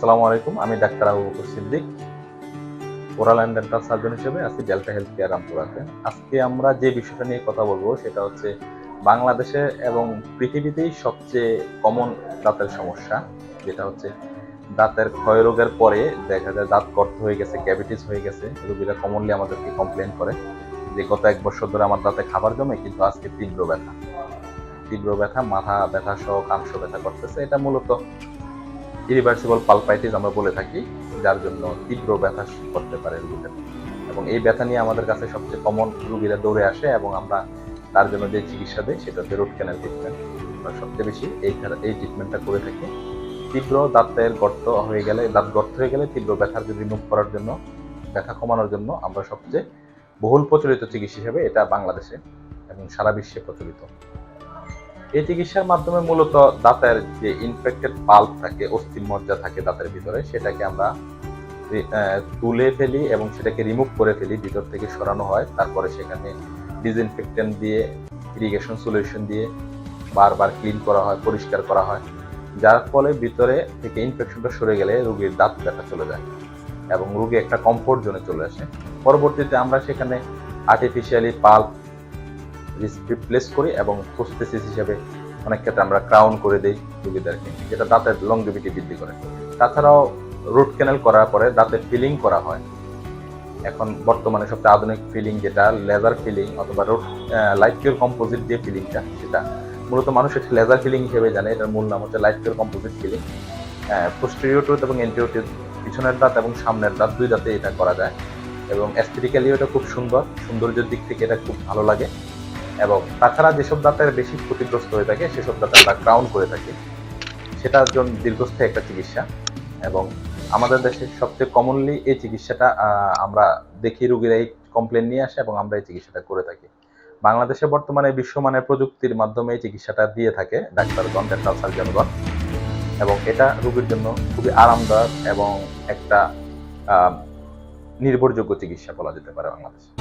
আসসালামু আলাইকুম, আমি doctor Abu Bakar Siddique, oral and dental surgeon হিসেবে আছি ডেল্টা হেলথ কেয়ার রামপুরাতে আজকে আমরা যে বিষয়টা নিয়ে কথা বলব সেটা হচ্ছে বাংলাদেশে এবং পৃথিবীতেই সবচেয়ে কমন দাঁতের সমস্যা, যেটা হচ্ছে দাঁতের ক্ষয় রোগের পরে দেখা যায় দাঁত গর্ত হয়ে গেছে ক্যাভিটিস হয়ে গেছে, রোগীরা কমনলি আমাদেরকে কমপ্লেন করে যে গত এক বছর ধরে আমার দাঁতে খাবার জমে, কিন্তু আজকে তীব্র ব্যথা। তীব্র ব্যথা, মাথা ব্যথা সহ কাংশ ব্যথা করতেছে, এটা মূলত ইরিভার্সিবল পালপাইটিস আমরা বলে থাকি, যার জন্য তীব্র ব্যথা করতে পারে রোগীদের। এবং এই ব্যথা নিয়ে আমাদের কাছে সবচেয়ে কমন রোগীরা দৌড়ে আসে এবং আমরা তার জন্য যে চিকিৎসা দিই সেটা হচ্ছে রুট ক্যানেল ট্রিটমেন্ট আমরা সবচেয়ে বেশি এই এই ট্রিটমেন্টটা করে থাকি। তীব্র দাঁতের গর্ত হয়ে গেলে, দাঁত গর্ত হয়ে গেলে তীব্র ব্যথার যদি রিমুভ করার জন্য, ব্যথা কমানোর জন্য আমরা সবচেয়ে বহুল প্রচলিত চিকিৎসা হিসেবে এটা বাংলাদেশে এবং সারা বিশ্বে প্রচলিত। এই চিকিৎসার মাধ্যমে মূলত দাঁতের যে ইনফেক্টেড পাল্প থাকে, অস্থির মজ্জা থাকে দাঁতের ভিতরে, সেটাকে আমরা তুলে ফেলি এবং সেটাকে রিমুভ করে ফেলি, ভিতর থেকে সরানো হয়। তারপরে সেখানে ডিসইনফেক্টেন্ট দিয়ে ইরিগেশন সলিউশন দিয়ে বারবার ক্লিন করা হয়, পরিষ্কার করা হয়। যার ফলে ভিতরে থেকে ইনফেকশনটা সরে গেলে রোগীর দাঁত ব্যথা চলে যায় এবং রোগী একটা কমফোর্ট জোনে চলে আসে। পরবর্তীতে আমরা সেখানে আর্টিফিশিয়ালি পাল্প রিপ্লেস করি এবং প্রস্থেসিস হিসেবে অনেক ক্ষেত্রে আমরা ক্রাউন করে দিই রোগীদেরকে। যেটা দাঁতের লংজিভিটি বৃদ্ধি করে। তাছাড়াও রুট ক্যানেল করার পরে দাঁতে ফিলিং করা হয়। এখন বর্তমানে সবচেয়ে আধুনিক ফিলিং যেটা লেজার ফিলিং অথবা রুট লাইট কিউর কম্পোজিট যে ফিলিংটা সেটা মূলত মানুষ এটা লেজার ফিলিং হিসেবে জানে। এটার মূল নাম হচ্ছে light cure composite filling posterior এবং এন্টিরিয়র পিছনের দাঁত এবং সামনের দাঁত দুই দাঁতে এটা করা যায়। এবং অ্যাস্থেটিক্যালি এটা খুব সুন্দর। সৌন্দর্যের দিক থেকে এটা খুব ভালো লাগে। এবং তাছাড়া যেসব দাঁতের বেশি ক্ষতিগ্রস্ত হয়ে থাকে, সেসব দাঁতে আমরা ক্রাউন করে থাকি, সেটার জন্য দীর্ঘস্থায়ী একটা চিকিৎসা। এবং আমাদের দেশে সবচেয়ে কমনলি এই চিকিৎসাটা আমরা দেখি রুগীরা এই কমপ্লেন নিয়ে আসে এবং আমরা এই চিকিৎসাটা করে থাকি। বাংলাদেশে বর্তমানে বিশ্বমানের প্রযুক্তির মাধ্যমে এই চিকিৎসাটা দিয়ে থাকে ডাক্তারগণ ডেন্টাল সার্জনগণ এবং এটা রোগীর জন্য খুবই আরামদায়ক এবং একটা নির্ভরযোগ্য চিকিৎসা বলা যেতে পারে বাংলাদেশে।